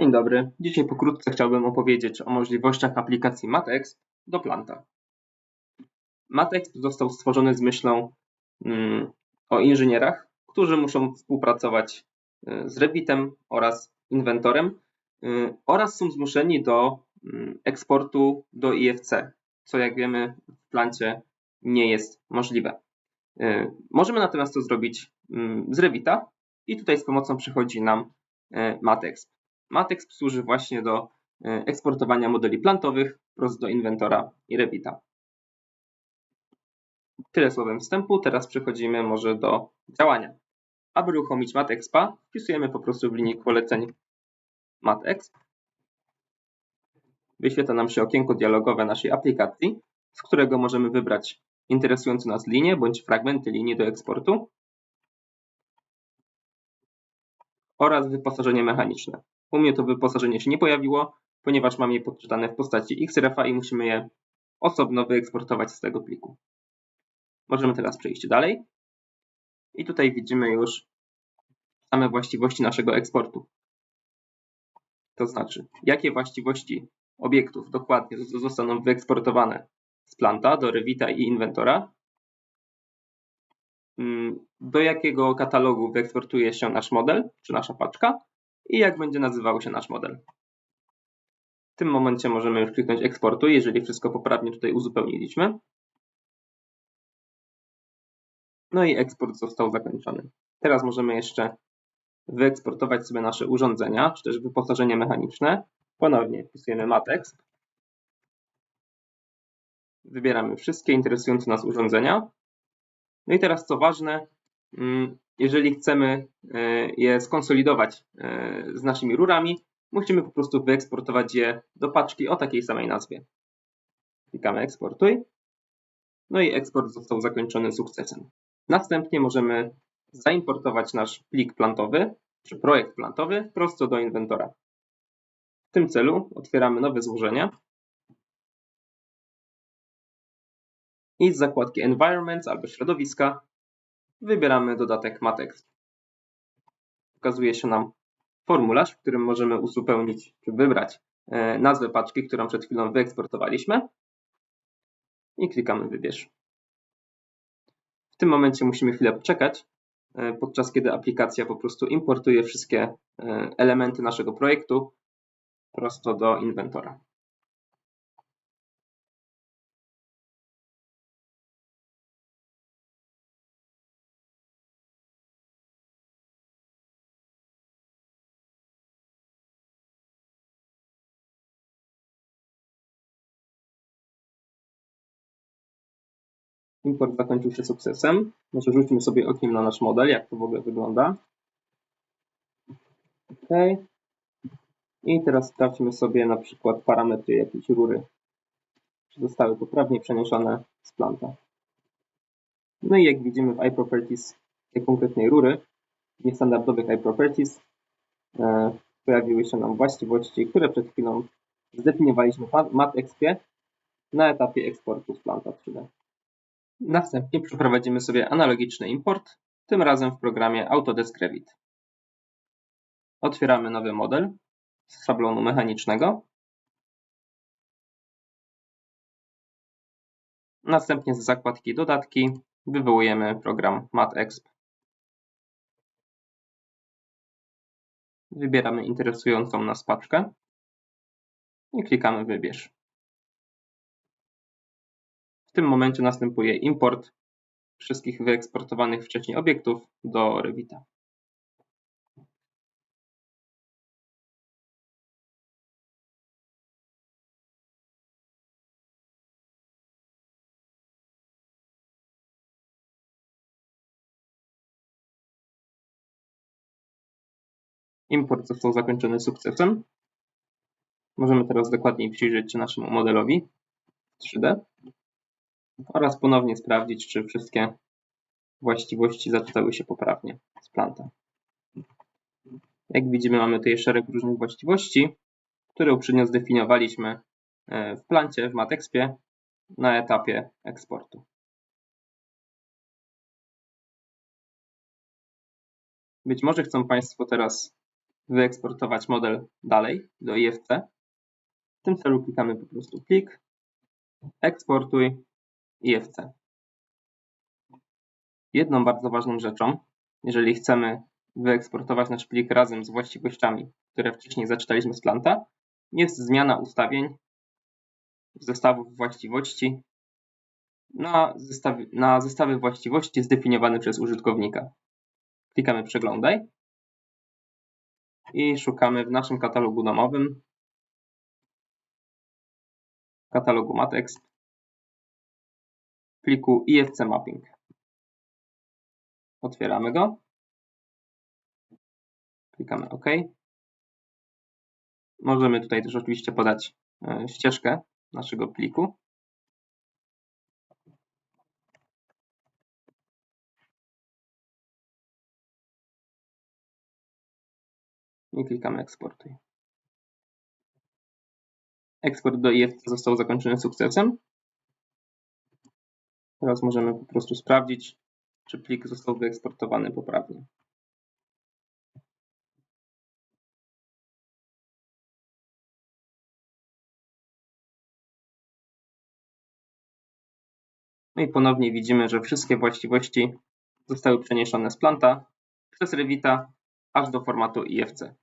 Dzień dobry. Dzisiaj pokrótce chciałbym opowiedzieć o możliwościach aplikacji MathExp do Planta. MathExp został stworzony z myślą mm, o inżynierach, którzy muszą współpracować y, z Revitem oraz Inventorem y, oraz są zmuszeni do mm, eksportu do IFC, co jak wiemy w Plancie nie jest możliwe. Y, możemy natomiast to zrobić mm, z Revita i tutaj z pomocą przychodzi nam MathExp. Matex służy właśnie do e, eksportowania modeli plantowych prosto do inwentora i Revita. Tyle słowem wstępu, teraz przechodzimy może do działania. Aby uruchomić MatExpa, wpisujemy po prostu w linii poleceń MatExp. Wyświetla nam się okienko dialogowe naszej aplikacji, z którego możemy wybrać interesujące nas linie bądź fragmenty linii do eksportu oraz wyposażenie mechaniczne. U mnie to wyposażenie się nie pojawiło, ponieważ mam je podczytane w postaci XRF-a i musimy je osobno wyeksportować z tego pliku. Możemy teraz przejść dalej. I tutaj widzimy już same właściwości naszego eksportu. To znaczy, jakie właściwości obiektów dokładnie zostaną wyeksportowane z planta do Revita i Inventora, mm, do jakiego katalogu wyeksportuje się nasz model, czy nasza paczka i jak będzie nazywał się nasz model. W tym momencie możemy już kliknąć eksportuj, jeżeli wszystko poprawnie tutaj uzupełniliśmy. No i eksport został zakończony. Teraz możemy jeszcze wyeksportować sobie nasze urządzenia, czy też wyposażenie mechaniczne. Ponownie wpisujemy matexp. Wybieramy wszystkie interesujące nas urządzenia. No i teraz co ważne, mm, jeżeli chcemy e, je skonsolidować e, z naszymi rurami, musimy po prostu wyeksportować je do paczki o takiej samej nazwie. Klikamy eksportuj. No i eksport został zakończony sukcesem. Następnie możemy zaimportować nasz plik plantowy, czy projekt plantowy prosto do inwentora. W tym celu otwieramy nowe złożenie i z zakładki Environments albo środowiska wybieramy dodatek Matex. Pokazuje się nam formularz, w którym możemy uzupełnić czy wybrać e, nazwę paczki, którą przed chwilą wyeksportowaliśmy i klikamy wybierz. W tym momencie musimy chwilę poczekać, e, podczas kiedy aplikacja po prostu importuje wszystkie e, elementy naszego projektu prosto do inwentora. Import zakończył się sukcesem. Może rzućmy sobie okiem na nasz model, jak to w ogóle wygląda. OK. I teraz sprawdźmy sobie na przykład parametry jakiejś rury, czy zostały poprawnie przeniesione z planta. No i jak widzimy w iProperties tej konkretnej rury, w niestandardowych iProperties, e, pojawiły się nam właściwości, które przed chwilą zdefiniowaliśmy w MatExpie na etapie eksportu z planta 3D. Następnie przeprowadzimy sobie analogiczny import, tym razem w programie Autodesk Revit. Otwieramy nowy model z szablonu mechanicznego. Następnie z zakładki Dodatki wywołujemy program MathExp. Wybieramy interesującą nas paczkę i klikamy Wybierz tym momencie następuje import wszystkich wyeksportowanych wcześniej obiektów do Revita. Import został zakończony sukcesem. Możemy teraz dokładniej przyjrzeć się naszemu modelowi 3D oraz ponownie sprawdzić, czy wszystkie właściwości zaczytały się poprawnie z planta. Jak widzimy, mamy tutaj szereg różnych właściwości, które uprzednio zdefiniowaliśmy e, w plancie, w Matexpie na etapie eksportu. Być może chcą Państwo teraz wyeksportować model dalej do IFC. W tym celu klikamy po prostu plik, eksportuj IFC. Jedną bardzo ważną rzeczą, jeżeli chcemy wyeksportować nasz plik razem z właściwościami, które wcześniej zaczytaliśmy z Planta, jest zmiana ustawień zestawów właściwości na zestawy, na zestawy właściwości zdefiniowane przez użytkownika. Klikamy przeglądaj i szukamy w naszym katalogu domowym katalogu Matex pliku IFC Mapping. Otwieramy go. Klikamy OK. Możemy tutaj też oczywiście podać e, ścieżkę naszego pliku. I klikamy eksportuj. Eksport do IFC został zakończony sukcesem. Teraz możemy po prostu sprawdzić, czy plik został wyeksportowany poprawnie. No i ponownie widzimy, że wszystkie właściwości zostały przeniesione z planta przez Revita aż do formatu IFC.